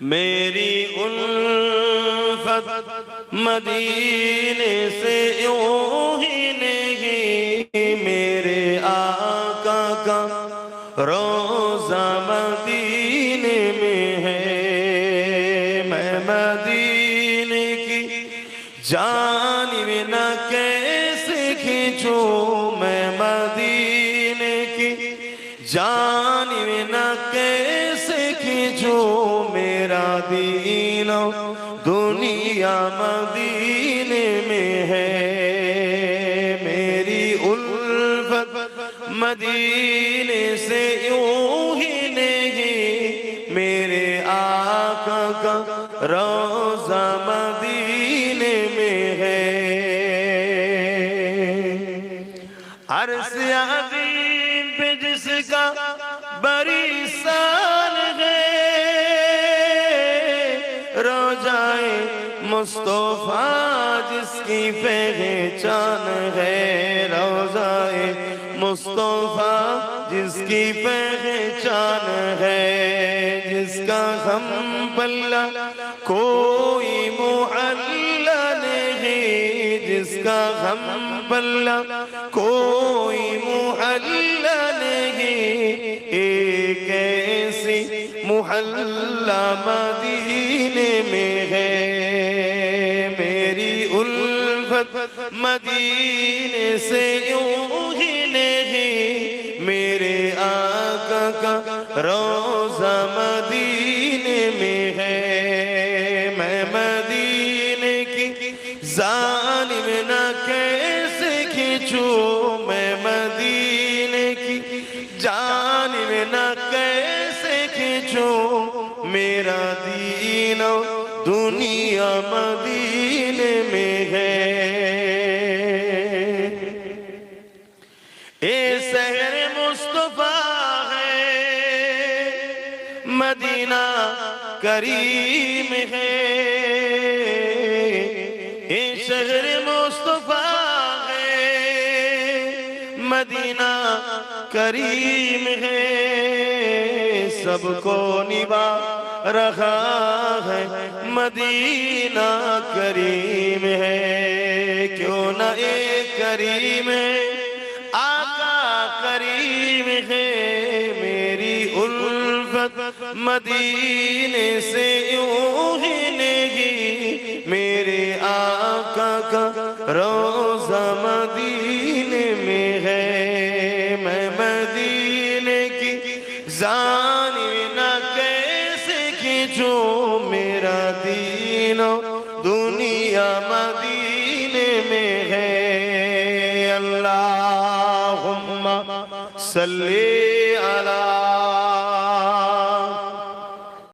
میری الفت مدینے سے یوں ہی نہیں، میرے آقا کا روزہ مدینے میں ہے۔ میں مدینے کی جانب نہ کیسے کھینچوں؟ میں مدینے کی جانب نہ کیسے کھینچوں میرا دین دنیا مدینے میں ہے۔ میری الفت مدینے سے یوں ہی نہیں، میرے آقا کا روزہ مدینے میں ہے۔ عرص عظیم پہ جس کا بری مصطفیٰ، جس کی پہچان ہے روزائے مصطفیٰ، جس کی پہچان ہے، جس کا ہم پلہ کوئی محلہ نہیں جس کا ہم پلہ کوئی محلہ نہیں ایک ایسی محلہ مدینے میں ہے۔ الفت مدینے سے یوں ہی نہیں، میرے آقا کا روزہ مدینے میں ہے۔ میں مدینے کی ظالم نہ کیسے کھینچوں، میں دنیا مدینے میں ہے۔ اے شہر مصطفیٰ ہے۔ مدینہ کریم ہے۔ اے شہر مصطفیٰ ہے۔ مدینہ کریم ہے۔ سب کو نبا رہا ہے۔ مدینہ کریم ہے۔ کیوں نہ ایک کریم ہے، آقا کریم ہے۔ میری الفت مدینے سے یوں ہی نہیں میرے آقا کا روزہ مدینے میں ہے۔ میں مدینے کی جانب نہ کیسے کھینچوں؟ و دنیا مدینے میں ہے اللہم صلی علی